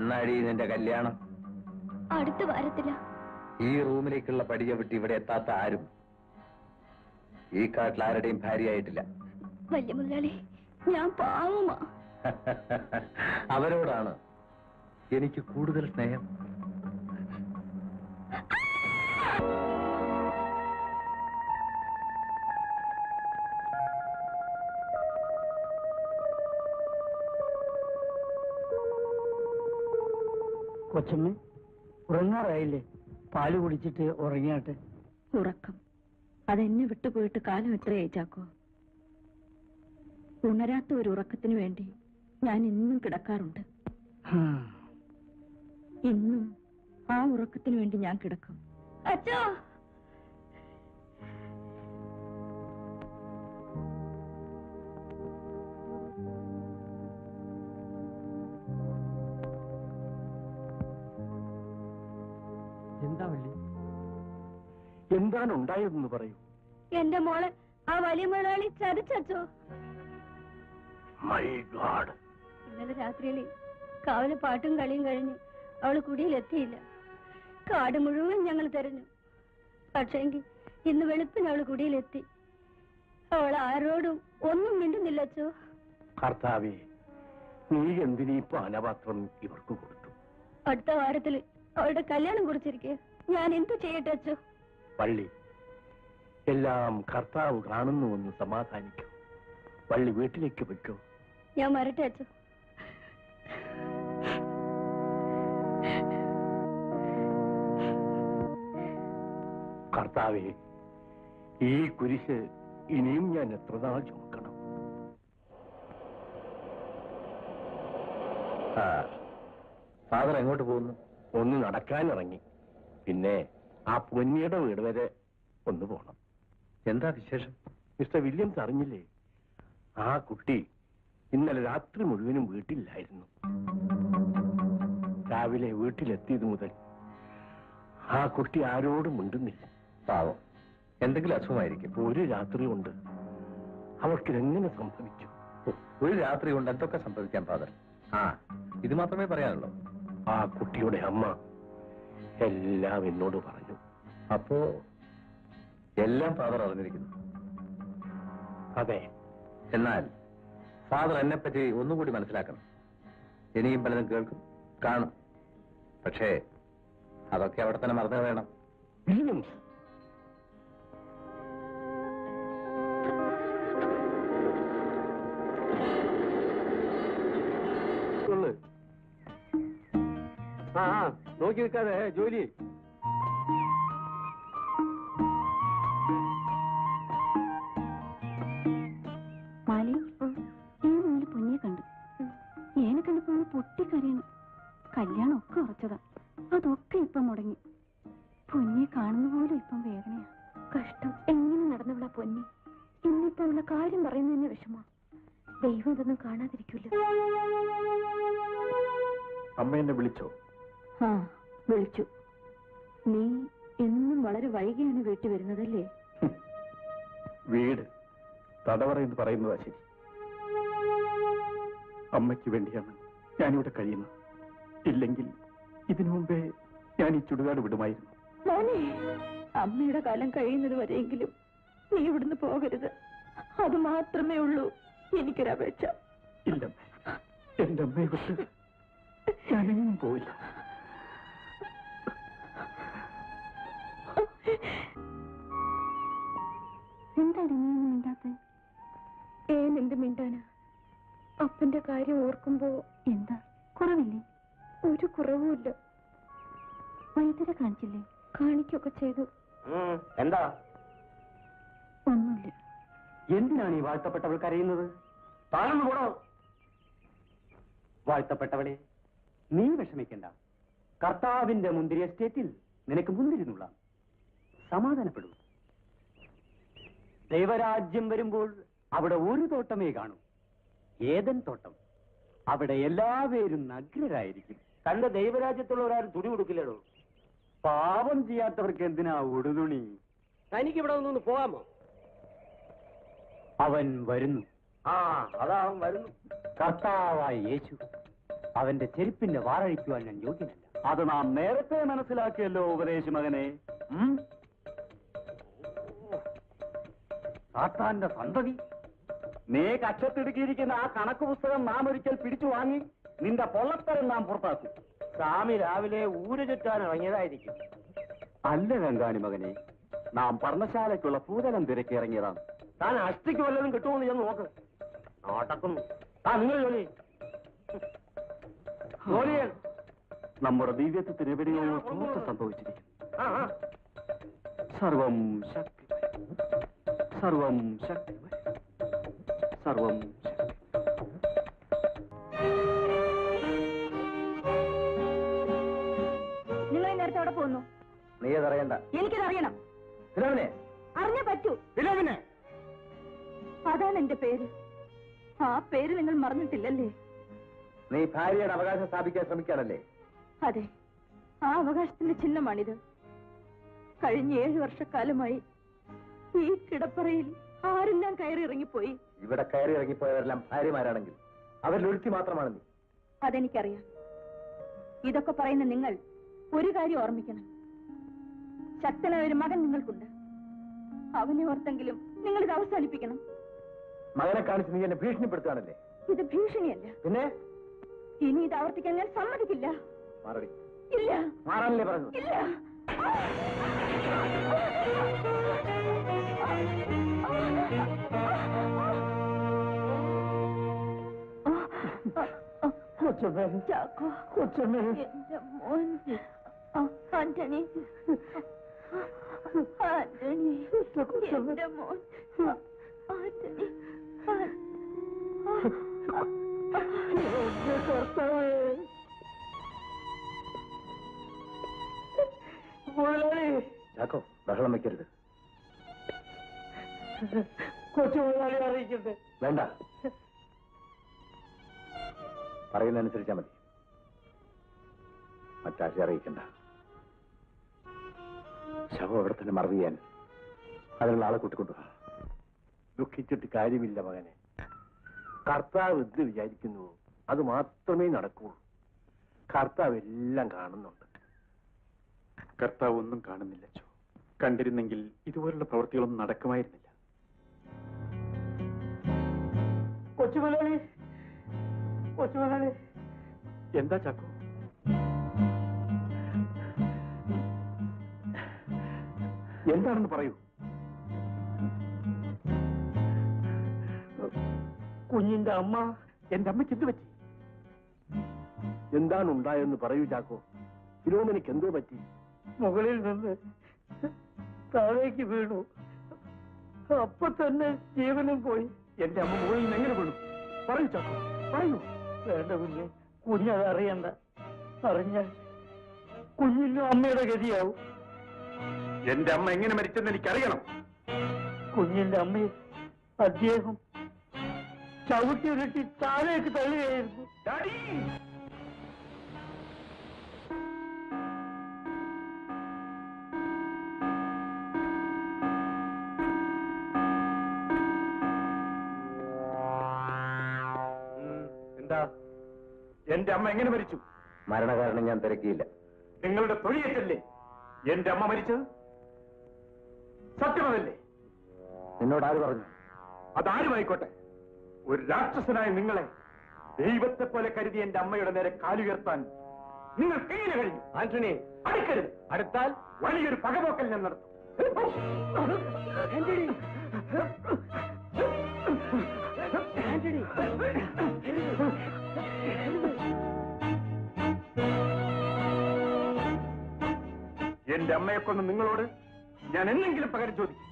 എന്നാടി നിന്റെ കല്യാണം? അടുത്ത വാരത്തില ഈ റൂമിലേക്കുള്ള പടിയെ വിട്ട് ഇവിടെ എത്താത്ത ആരും? ഈ കാട്ടിൽ ആരുടെയും ഭാര്യയായിട്ടില്ല. വലിയ മുതലാളി ഞാൻ പാവമാ. അവരോടാണ് എനിക്ക് കൂടുതൽ സ്നേഹം. കൊച്ചമ്മ ഉറങ്ങാറായില്ലേ? പാൽ കുടിച്ചിട്ട് ഉറങ്ങിയാട്ടെ. ഉറക്കം. അതെന്നെ വിട്ടുപോയിട്ട് കാലം എത്രയായി ചാക്കോ ഉണരാത്ത ഒരു ഉറക്കത്തിന് വേണ്ടി ഞാൻ ഇന്നും കിടക്കാറുണ്ട്. ഇന്നും ആ ഉറക്കത്തിന് വേണ്ടി ഞാൻ കിടക്കും. അച്ഛോ! എന്താ വള്ളി? എന്താണ് ഉണ്ടായതെന്ന് പറയൂ. എന്റെ മോളെ ആ വലിയ മുതലാളി ചതിച്ചോ മൈ ഗാഡ് ഇന്നലെ രാത്രിയിൽ കാവൽ പാട്ടും കളിയും കഴിഞ്ഞ് അവൾ കുടിയിലെത്തിയില്ല കാട് മുഴുവൻ ഞങ്ങൾ തെരഞ്ഞു. പക്ഷേങ്കിൽ ഇന്ന് വെളുപ്പിന് അവൾ കുടിയിലെത്തി അവൾ ആരോടും ഒന്നും മിണ്ടുന്നില്ല അച്ചോ കർത്താവേ നീ എന്തിനീ പാനപാത്രം ഇവർക്ക് കൊടുത്തു? അടുത്ത വാരത്തിൽ അവളുടെ കല്യാണം കുറിച്ചിരിക്കെ. ഞാൻ എന്ത് ചെയ്യട്ടെ അച്ചു വള്ളി എല്ലാം കർത്താവ് കാണുന്നുവെന്ന് സമാധാനിക്കും. വള്ളി വീട്ടിലേക്ക് വെക്കോ ഞാൻ വരട്ടെ അച്ചു കർത്താവേ ഈ കുരിശ് ഇനിയും ഞാൻ എത്ര നാൾ ചുമക്കണം? ആ ഫാദർ എങ്ങോട്ട് പോകുന്നു? ഒന്ന് നടക്കാനിറങ്ങി. പിന്നെ ആ പൊന്നിയുടെ വീട് വരെ ഒന്ന് പോണം. എന്താ വിശേഷം? മിസ്റ്റർ വില്യംസ് അറിഞ്ഞില്ലേ? ആ കുട്ടി ഇന്നലെ രാത്രി മുഴുവനും വീട്ടിലായിരുന്നു. രാവിലെ വീട്ടിലെത്തിയത് മുതൽ ആ കുട്ടി ആരോടും മിണ്ടുന്നില്ല. പാവം. എന്തെങ്കിലും അസുഖമായിരിക്കും. ഒരു രാത്രി കൊണ്ട് അവൾക്കിതെങ്ങനെ സംഭവിച്ചു? ഓ, ഒരു രാത്രി കൊണ്ട് എന്തൊക്കെ സംഭവിക്കാം ഫാദർ? ആ ഇത് മാത്രമേ പറയാനുള്ളൂ. ആ കുട്ടിയുടെ അമ്മ എല്ലാം എന്നോട് പറഞ്ഞു. അപ്പോ എല്ലാം ഫാദർ അറിഞ്ഞിരിക്കുന്നു. അതെ. എന്നാൽ ഫാദർ എന്നെ പറ്റി ഒന്നുകൂടി മനസ്സിലാക്കണം. ഇനിയും പലതും കേൾക്കും കാണും. പക്ഷേ അതൊക്കെ അവിടെ തന്നെ മറന്നു വേണം. നോക്കി നിൽക്കാതെ ജോലി. മാലി ഈ മുന്നിൽ പൊന്നിയെ കണ്ടു. ഏനെ കണ്ടപ്പോ അവൾ പൊട്ടിക്കരയണം. കല്യാണം ഒക്കെ ഉറച്ചതാ. അതൊക്കെ ഇപ്പം മുടങ്ങി. പൊന്നിയെ കാണുന്ന പോലും ഇപ്പം വേദനയാ. കഷ്ടം. എങ്ങനെ നടന്നവളാ പൊന്നി? ഇന്നിപ്പോ ഉള്ള കാര്യം പറയുന്നതിന് വിഷമാ ദൈവം ഇതൊന്നും കാണാതിരിക്കില്ല അമ്മ എന്നെ വിളിച്ചോ? വിളിച്ചു. നീ എന്നും വളരെ വൈകിയാണ് വീട്ടിൽ വരുന്നതല്ലേ? വീട്. തടവറ എന്ന് പറയുന്നതാ ശരി. അമ്മയ്ക്ക് വേണ്ടിയാണ് ഞാനിവിടെ കഴിയുന്നത്. ഇല്ലെങ്കിൽ ഇതിനു മുമ്പേ ഞാൻ ഈ ചുടുകാട് വിടുമായിരുന്നു. മോനെ അമ്മയുടെ കാലം കഴിയുന്നത് വരെയെങ്കിലും നീ ഇവിടുന്ന് പോകരുത്. അത് മാത്രമേ ഉള്ളൂ എനിക്കൊരപേക്ഷ. ഇല്ല എന്റെ അമ്മയെ കുറിച്ച് ഞാനെങ്ങും പോയില്ല കാര്യം ഓർക്കുമ്പോ എന്താ? കുറവില്ലേ? ഒരു കുറവുമില്ല. വൈദ്യരെ കാണിച്ചില്ലേ? കാണിക്കൊക്കെ ചെയ്തു. എന്താ? ഒന്നുമില്ല. എന്തിനാണ് ഈ വാഴ്ത്തപ്പെട്ടവൾ കരയുന്നത്? താഴ്ന്നു കൂടോ വാഴ്ത്തപ്പെട്ടവളെ നീ വിഷമിക്കണ്ട. കർത്താവിന്റെ മുന്തിരി എസ്റ്റേറ്റിൽ നിനക്ക് മുന്തിരിന്നുള്ള സമാധാനപ്പെടൂ. ദൈവരാജ്യം വരുമ്പോൾ അവിടെ ഒരു തോട്ടമേ കാണൂ. ഏതൻ തോട്ടം. അവിടെ എല്ലാവരും നഗ്നരായിരിക്കും. തന്റെ ദൈവരാജ്യത്തുള്ളവരാരും തുണി കൊടുക്കില്ലടോ പാപം ചെയ്യാത്തവർക്ക് എന്തിനാ ഉടുതുണി? തനിക്ക് ഇവിടെ നിന്ന് പോവാമോ അവൻ വരുന്നു. ആ അതാ അവൻ വരുന്നു. കർത്താവായ യേശു അവന്റെ ചെരുപ്പിന്റെ വാറഴിക്കുവാൻ ഞാൻ യോഗ്യനല്ല. അത് നാം നേരത്തെ മനസ്സിലാക്കിയല്ലോ ഉപദേശി മകനെ? സാത്താന്റെ സന്തതി. നീ കക്ഷത്തിടുക്കിയിരിക്കുന്ന ആ കണക്ക് പുസ്തകം നാം ഒരിക്കൽ പിടിച്ചു വാങ്ങി നിന്റെ പൊള്ളത്തരം നാം പുറത്താക്കി. സ്വാമി രാവിലെ ഊര് ചുറ്റാൻ ഇറങ്ങിയതായിരിക്കും. അല്ല രംഗാണി മകനെ നാം പർണശാലയ്ക്കുള്ള പൂതലം തിരക്കി ഇറങ്ങിയതാണ് താൻ അസ്ഥിക്ക് വല്ലതും കിട്ടുമെന്ന് ഞാൻ നോക്ക്. നോട്ടക്കുന്നു ആ നിങ്ങൾ ജോലി ചെയ്യ്. ജോലി ചെയ്യ്. നമ്മുടെ ദിവ്യത്വത്തിന് എവിടെയോ ചോർച്ച ആ. സർവം ശക്തി സർവം ശക്തി സർവം. നിങ്ങൾ ഈ നേരത്തെ അവിടെ പോകുന്നു? നീ അതറിയണ്ട. എനിക്കതറിയണം. ഫിലോമിനെ അറിഞ്ഞേ പറ്റൂ. ഫിലോമിനെ അതാണ് എന്റെ പേര്. ആ പേര് നിങ്ങൾ മറന്നിട്ടില്ലല്ലേ? നീ ഭാര്യയുടെ അവകാശം സ്ഥാപിക്കാൻ ശ്രമിക്കാനല്ലേ അതെ. ആ അവകാശത്തിന്റെ ചിഹ്നമാണിത്. കഴിഞ്ഞ ഏഴു വർഷക്കാലമായി ഈ കിടപ്പറയിൽ ആരെല്ലാം കയറി ഇറങ്ങിപ്പോയി? ഇവിടെ കയറി ഇറങ്ങിപ്പോയവരെല്ലാം ഭാര്യമാരാണെങ്കിൽ അവരിൽ ഒരുത്തി മാത്രമാണ് നീ. അതെനിക്കറിയാം. ഇതൊക്കെ പറയുന്ന നിങ്ങൾ ഒരു കാര്യം ഓർമ്മിക്കണം. ശക്തനായ ഒരു മകൻ നിങ്ങൾക്കുണ്ട്. അവനെ ഓർത്തെങ്കിലും നിങ്ങൾ ഇത് അവസാനിപ്പിക്കണം. മകനെ കാണിച്ച് നീ എന്നെ ഭീഷണിപ്പെടുത്തുകയാണല്ലേ? ഇത് ഭീഷണിയല്ല. പിന്നെ? ഇനി ഇത് ആവർത്തിക്കാൻ ഞാൻ സമ്മതിക്കില്ല. ഇല്ല. മാറാനല്ലേ പറഞ്ഞു? ഇല്ല. ചാക്കോ എന്റെ മോൻ ആ, ആന്റണി ആന്റണി എന്റെ മോൻ ആ, ആന്റണി ചാക്കോ ബഹളം വെക്കരുത് കൊച്ചു മുതലാളി അറിയിക്കട്ടെ വേണ്ട. പറയുന്നതനുസരിച്ചാ മതി. മറ്റാശെ അറിയിക്കണ്ട. ശവം അവിടെ തന്നെ മറവ് ചെയ്യാൻ അതിനുള്ള ആളെ കൂട്ടിക്കൊണ്ടുവാ ദുഃഖിച്ചിട്ട് കാര്യമില്ല മകനെ. കർത്താവ് എന്ത് വിചാരിക്കുന്നു? അത് മാത്രമേ നടക്കൂ. കർത്താവ് എല്ലാം കാണുന്നുണ്ട്. കർത്താവ് ഒന്നും കാണുന്നില്ല ചോ കണ്ടിരുന്നെങ്കിൽ ഇതുപോലുള്ള പ്രവൃത്തികളൊന്നും നടക്കുമായിരുന്നില്ല. കൊച്ചു മുതലാളി എന്താ ചാക്കോ? എന്താണെന്ന് പറയൂ. കുഞ്ഞിന്റെ അമ്മ. എന്റെ അമ്മയ്ക്ക് എന്ത് പറ്റി? എന്താണ് ഉണ്ടായെന്ന് പറയൂ ചാക്കോ. ഫിലോമിനിക്ക് എന്തോ പറ്റി? മുകളിൽ നിന്ന് താഴേക്ക് വീണു. അപ്പൊ തന്നെ ജീവനും പോയി. എന്റെ അമ്മ മുകളിൽ നിന്ന് എങ്ങനെ വിടും? പറയൂ ചാക്കോ പറയൂ. വേണ്ട കുഞ്ഞ് കുഞ്ഞത് അറിയണ്ട. അറിഞ്ഞാൽ കുഞ്ഞിനും അമ്മയുടെ ഗതിയാവും. എന്റെ അമ്മ എങ്ങനെ മരിച്ചെന്ന് എനിക്കറിയണം. കുഞ്ഞിന്റെ അമ്മയെ അദ്ദേഹം ചവിട്ടി ഉരുട്ടി താഴേക്ക് തള്ളുകയായിരുന്നു. എന്താ? എന്റെ അമ്മ എങ്ങനെ മരിച്ചു? മരണകാരണം ഞാൻ തിരക്കിയില്ല. നിങ്ങളുടെ തൊഴിയേറ്റല്ലേ? എന്റെ അമ്മ മരിച്ചത്? സത്യമതല്ലേ? നിന്നോട് ആര് പറഞ്ഞു? അതാരുമായിക്കോട്ടെ? ഒരു രാക്ഷസനായ നിങ്ങളെ ദൈവത്തെ പോലെ കരുതി എന്റെ അമ്മയുടെ നേരെ കാലുയർത്താൻ നിങ്ങൾ എങ്ങനെ കഴിഞ്ഞു? ആന്റണി അടുക്കരുത്. അടുത്താൽ വലിയൊരു പകപോക്കൽ ഞാൻ നടത്തും. എന്റെ അമ്മയെ കൊന്ന് നിങ്ങളോട് ഞാൻ എന്തെങ്കിലും പകരം ചോദിക്കും.